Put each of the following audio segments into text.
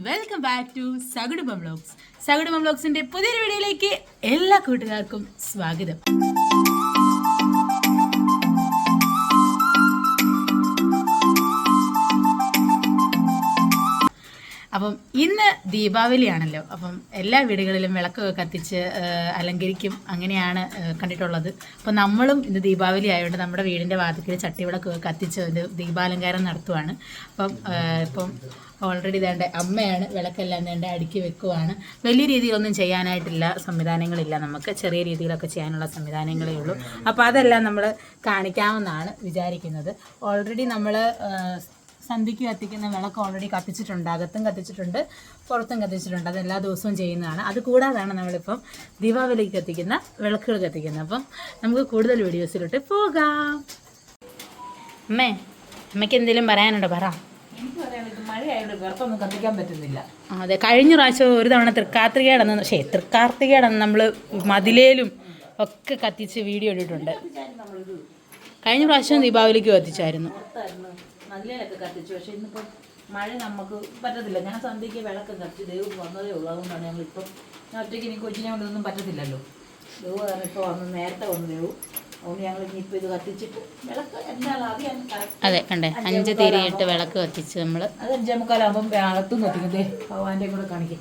Welcome back to Sakudumbam vlogs Sakudumbam വ്ലോഗ്സിന്റെ പുതിയൊരു വീഡിയോയിലേക്ക് എല്ലാ കൂട്ടുകാർക്കും സ്വാഗതം. അപ്പം ഇന്ന് ദീപാവലിയാണല്ലോ. അപ്പം എല്ലാ വീടുകളിലും വിളക്കൊക്കെ കത്തിച്ച് അലങ്കരിക്കും അങ്ങനെയാണ് കണ്ടിട്ടുള്ളത്. അപ്പം നമ്മളും ഇന്ന് ദീപാവലി ആയതുകൊണ്ട് നമ്മുടെ വീടിന്റെ വാതിക്കൽ ചട്ടിവിളക്കൊക്കെ കത്തിച്ച് ഒരു ദീപാലങ്കാരം നടത്തുവാണ്. അപ്പം ഇപ്പം ഓൾറെഡി ഇതേണ്ട അമ്മയാണ് വിളക്കെല്ലാം തേണ്ട അടുക്കി വെക്കുവാണ്. വലിയ രീതിയിലൊന്നും ചെയ്യാനായിട്ടില്ല സംവിധാനങ്ങളില്ല നമുക്ക്. ചെറിയ രീതിയിലൊക്കെ ചെയ്യാനുള്ള സംവിധാനങ്ങളേ ഉള്ളൂ. അപ്പോൾ അതെല്ലാം നമ്മൾ കാണിക്കാമെന്നാണ് വിചാരിക്കുന്നത്. ഓൾറെഡി നമ്മൾ സന്ധ്യയ്ക്ക് കത്തിക്കുന്ന വിളക്ക് ഓൾറെഡി കത്തിച്ചിട്ടുണ്ട്. അകത്തും കത്തിച്ചിട്ടുണ്ട് പുറത്തും കത്തിച്ചിട്ടുണ്ട്. അത് എല്ലാ ദിവസവും ചെയ്യുന്നതാണ്. അത് കൂടാതാണ് നമ്മളിപ്പം ദീപാവലിക്ക് കത്തിക്കുന്ന വിളക്കുകൾ കത്തിക്കുന്നത്. അപ്പം നമുക്ക് കൂടുതൽ വീഡിയോസിലോട്ട് പോകാം. അമ്മേ അമ്മയ്ക്ക് എന്തെങ്കിലും പറയാനുണ്ടോ? പറ. അതെ. കഴിഞ്ഞ പ്രാവശ്യം ഒരു തവണ തൃക്കാർത്തികയാണെന്ന് ശേ തൃക്കാർത്തികയാണെന്ന് നമ്മൾ മതിലേലും ഒക്കെ കത്തിച്ച് വീഡിയോ ഇട്ടിട്ടുണ്ട്. കഴിഞ്ഞ പ്രാവശ്യം ദീപാവലിക്ക് കത്തിച്ചായിരുന്നു. നല്ലതിലൊക്കെ കത്തിച്ചു. പക്ഷെ ഇന്നിപ്പം മഴ നമുക്ക് പറ്റത്തില്ല. ഞാൻ സന്ധ്യയ്ക്ക് വിളക്കം കത്തിച്ച് ദൈവം വന്നതേ ഉള്ളൂ. അതുകൊണ്ടാണ് ഞങ്ങളിപ്പം ഞാൻ ഒറ്റയ്ക്ക് ഇനി കൊച്ചിനെ കൊണ്ടൊന്നും പറ്റത്തില്ലല്ലോ. ദൈവം കാരണം ഇപ്പോൾ വന്ന് നേരത്തെ വന്നു ദൈവം അതുകൊണ്ട് ഞങ്ങൾ ഇനിയിപ്പോൾ ഇത് കത്തിച്ചിട്ട് വിളക്ക് എന്താണ് ആദ്യം അതെ കണ്ടേ. അഞ്ച് തിരിയിട്ട് വിളക്ക് കത്തിച്ച് നമ്മൾ അത് അഞ്ചേ മുക്കാലാകുമ്പം അകത്തും കത്തിക്കും. ദേ ഭഗവാന്റെ കൂടെ കാണിക്കും.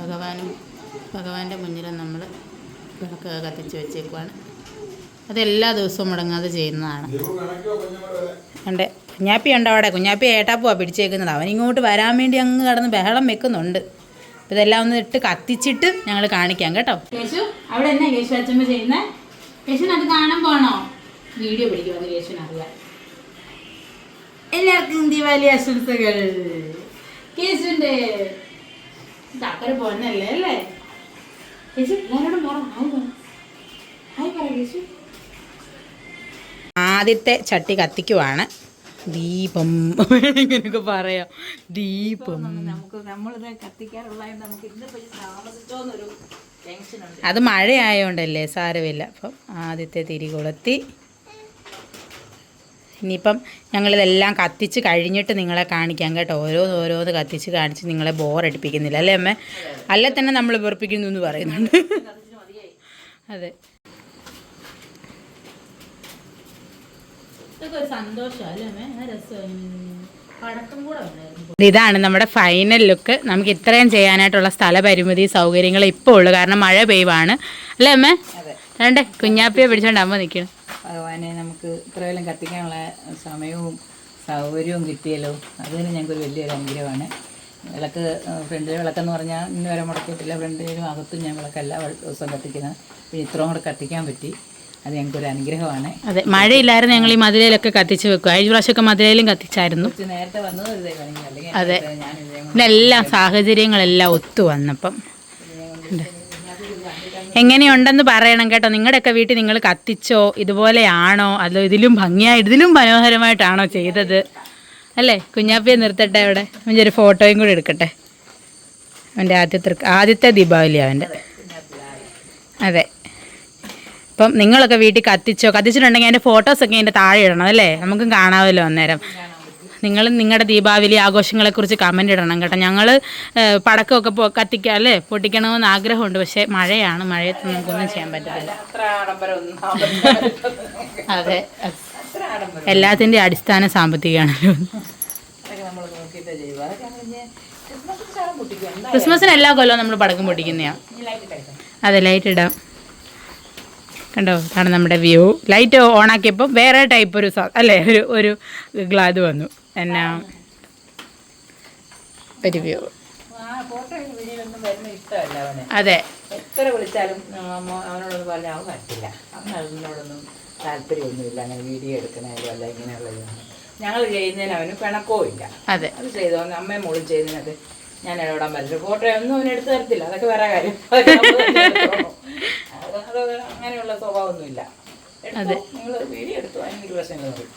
ഭഗവാനും ഭഗവാന്റെ മുന്നിൽ നമ്മൾ വിളക്ക് കത്തിച്ച് വെച്ചേക്കുവാണ്. അത് എല്ലാ ദിവസവും മുടങ്ങാതെ ചെയ്യുന്നതാണ്. ഉണ്ട് കുഞ്ഞാപ്പി ഉണ്ട് അവിടെ? കുഞ്ഞാപ്പി ഏട്ടാപ്പുവാ പിടിച്ചേക്കുന്നത്. അവൻ ഇങ്ങോട്ട് വരാൻ വേണ്ടി അങ്ങ് കടന്ന് ബഹളം വെക്കുന്നുണ്ട്. അപ്പം ഇതെല്ലാം ഒന്ന് ഇട്ട് കത്തിച്ചിട്ട് ഞങ്ങൾ കാണിക്കാം കേട്ടോ. കേശു അവിടെ എന്നാ കേശു അച്ഛമ്മ ചെയ്യുന്നത് കേശുവിന് അത് കാണാൻ പോണോ? വീഡിയോ പിടിക്കുമെന്ന് കേശുവിന് അറിയാം എല്ലാവർക്കും ദീപാവലി ആശംസകൾ. കേശുണ്ട് ചക്കര പോന്നല്ലേ അല്ലേ? കേശു എല്ലാവരോടും പോണം ഹായ് പറ ഹായ് പറ കേശു ആദ്യത്തെ ചട്ടി കത്തിക്കുവാണ്. ദീപം. ഇങ്ങനെയൊക്കെ പറയാം. ദീപം. അത് മഴയായോണ്ടല്ലേ സാരമില്ല. അപ്പം ആദ്യത്തെ തിരി കൊളുത്തി. ഇനിയിപ്പം ഞങ്ങളിതെല്ലാം കത്തിച്ച് കഴിഞ്ഞിട്ട് നിങ്ങളെ കാണിക്കാം കേട്ടോ. ഓരോന്ന് ഓരോന്ന് കത്തിച്ച് കാണിച്ച് നിങ്ങളെ ബോറടിപ്പിക്കുന്നില്ല. അല്ലേ അമ്മ? അല്ല തന്നെ നമ്മൾ വെറുപ്പിക്കുന്നു എന്ന് പറയുന്നുണ്ട്. അതെ. ഇതൊക്കെ ഒരു സന്തോഷമല്ലേ അമ്മ രസം പടക്കം കൂടെ ഇതാണ് നമ്മുടെ ഫൈനൽ ലുക്ക് നമുക്ക് ഇത്രയും ചെയ്യാനായിട്ടുള്ള സ്ഥല പരിമിതി സൗകര്യങ്ങൾ ഇപ്പോൾ ഉള്ളു. കാരണം മഴ പെയ്വാണ്. അല്ലേ അമ്മേ? അതെ. വേണ്ടേ? കുഞ്ഞാപ്പിയെ പിടിച്ചോണ്ട് അമ്മ നിൽക്കണം ഭഗവാനെ നമുക്ക് ഇത്രയെല്ലാം കത്തിക്കാനുള്ള സമയവും സൗകര്യവും കിട്ടിയല്ലോ. അതിന് ഞങ്ങൾക്കൊരു വലിയൊരു അനുഗ്രഹമാണ്. വിളക്ക് ഫ്രണ്ടിലെ വിളക്കെന്ന് പറഞ്ഞാൽ ഇന്ന് വരെ മുടക്കിയിട്ടില്ല. ഫ്രണ്ടിലും അകത്തും ഞാൻ വിളക്കല്ല ദിവസം ദിവസവും കത്തിക്കുന്നത് പിന്നെ ഇത്രയും കൂടെ കത്തിക്കാൻ പറ്റി. അത് ഞങ്ങൾക്കൊരു അനുഗ്രഹമാണ്. അതെ മഴയില്ലായിരുന്നു ഞങ്ങൾ ഈ മതിലയിലൊക്കെ കത്തിച്ച് വെക്കും കഴിഞ്ഞ പ്രാവശ്യമൊക്കെ മതിലയിലും കത്തിച്ചായിരുന്നു. നേരത്തെ വന്നത് അതെ. ഇതെല്ലാം സാഹചര്യങ്ങളെല്ലാം ഒത്തു വന്നപ്പം. എങ്ങനെയുണ്ടെന്ന് പറയണം കേട്ടോ. നിങ്ങളുടെയൊക്കെ വീട്ടിൽ നിങ്ങൾ കത്തിച്ചോ ഇതുപോലെയാണോ അതോ ഇതിലും ഭംഗിയായി ഇതിലും മനോഹരമായിട്ടാണോ ചെയ്തത്? അല്ലേ? കുഞ്ഞാപ്പിയെ നിർത്തട്ടെ അവിടെ. അവന്റെ ഒരു ഫോട്ടോയും കൂടി എടുക്കട്ടെ. അവന്റെ ആദ്യത്തെ ആദ്യത്തെ ദീപാവലി അവന്റെ. അതെ. അപ്പം നിങ്ങളൊക്കെ വീട്ടിൽ കത്തിച്ചോ? കത്തിച്ചിട്ടുണ്ടെങ്കിൽ അതിന്റെ ഫോട്ടോസൊക്കെ അതിന്റെ താഴെ ഇടണം അല്ലേ? നമുക്കും കാണാമല്ലോ അന്നേരം. നിങ്ങൾ നിങ്ങളുടെ ദീപാവലി ആഘോഷങ്ങളെക്കുറിച്ച് കമന്റ് ഇടണം കേട്ടോ. ഞങ്ങൾ പടക്കമൊക്കെ കത്തിക്കുക കത്തിക്കാം അല്ലേ? പൊട്ടിക്കണമെന്ന് ആഗ്രഹമുണ്ട് പക്ഷേ മഴയാണ്. മഴയത്ത് നമുക്കൊന്നും ചെയ്യാൻ പറ്റത്തില്ല. ഒന്നും അതെ. അത്ര ആഡംബരം എല്ലാത്തിന്റെ അടിസ്ഥാന സാമ്പത്തികമാണല്ലോ. ക്രിസ്മസിന് എല്ലാ കൊല്ലവും നമ്മൾ പടക്കം പൊട്ടിക്കുന്നതാണ്. അതെ ലൈറ്റ് ഇടാം. കണ്ടോ? ഇതാണ് നമ്മുടെ വ്യൂ. ലൈറ്റ് ഓണാക്കിയപ്പോൾ വേറെ ടൈപ്പ് ഒരു അല്ലേ? ഒരു ഒരു ഗ്ലാത് വന്നു. എന്നാ? ഒരു വ്യൂ. അതെ. എത്ര വിളിച്ചാലും അവനോടൊന്നും പറഞ്ഞാൽ അവൻ പറ്റില്ല. അവൻ അതിനോടൊന്നും താല്പര്യമൊന്നുമില്ല. അങ്ങനെ വീഡിയോ എടുക്കണായാലും അല്ല ഇങ്ങനെയുള്ളത് ഞങ്ങൾ ചെയ്യുന്നതിന് അവന് പിണക്കോ ഇല്ല അതെ. അത് ചെയ്തോ? അമ്മയും മോളും ചെയ്യുന്നതിനൊക്കെ ഞാൻ ഇടപെടാൻ പറ്റില്ല. ഫോട്ടോ ഒന്നും അവനെടുത്ത് തരത്തില്ല. അതൊക്കെ വേറെ കാര്യം അതൊക്കെ നമ്മൾ തന്നെ എടുത്തോളണം. അത് അങ്ങനെയുള്ള സ്വഭാവമൊന്നുമില്ല. അതെ. നിങ്ങൾ വീഡിയോ എടുത്തു. അതിനൊരു പ്രശ്നങ്ങളൊന്നും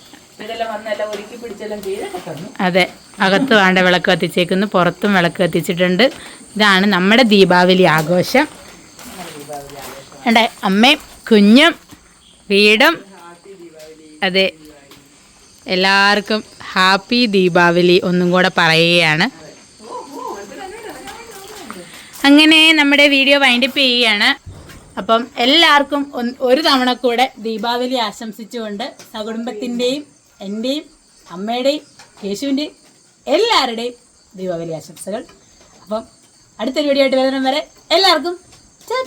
ഇതെല്ലാം വന്നെല്ലാം ഒരുക്കി പിടിച്ചെല്ലാം ചെയ്തൊക്കെ തന്നു. അതെ. അകത്ത് വേണ്ട വിളക്ക് കത്തിച്ചേക്കുന്നു. പുറത്തും വിളക്ക് കത്തിച്ചിട്ടുണ്ട്. ഇതാണ് നമ്മുടെ ദീപാവലി ആഘോഷം. അണ്ടേ അമ്മയും കുഞ്ഞും വീടും. അതെ. എല്ലാവർക്കും ഹാപ്പി ദീപാവലി ഒന്നും കൂടെ പറയുകയാണ്. അങ്ങനെ നമ്മുടെ വീഡിയോ വൈൻഡപ്പ് ചെയ്യുകയാണ്. അപ്പം എല്ലാവർക്കും ഒരു തവണ കൂടെ ദീപാവലി ആശംസിച്ചുകൊണ്ട് സകുടുംബത്തിന്റെയും എന്റെയും അമ്മയുടെയും കേശുവിന്റെയും എല്ലാവരുടെയും ദീപാവലി ആശംസകൾ. അപ്പം അടുത്തൊരു വീഡിയോ ആയിട്ട് വരുന്ന വരെ എല്ലാവർക്കും ചാ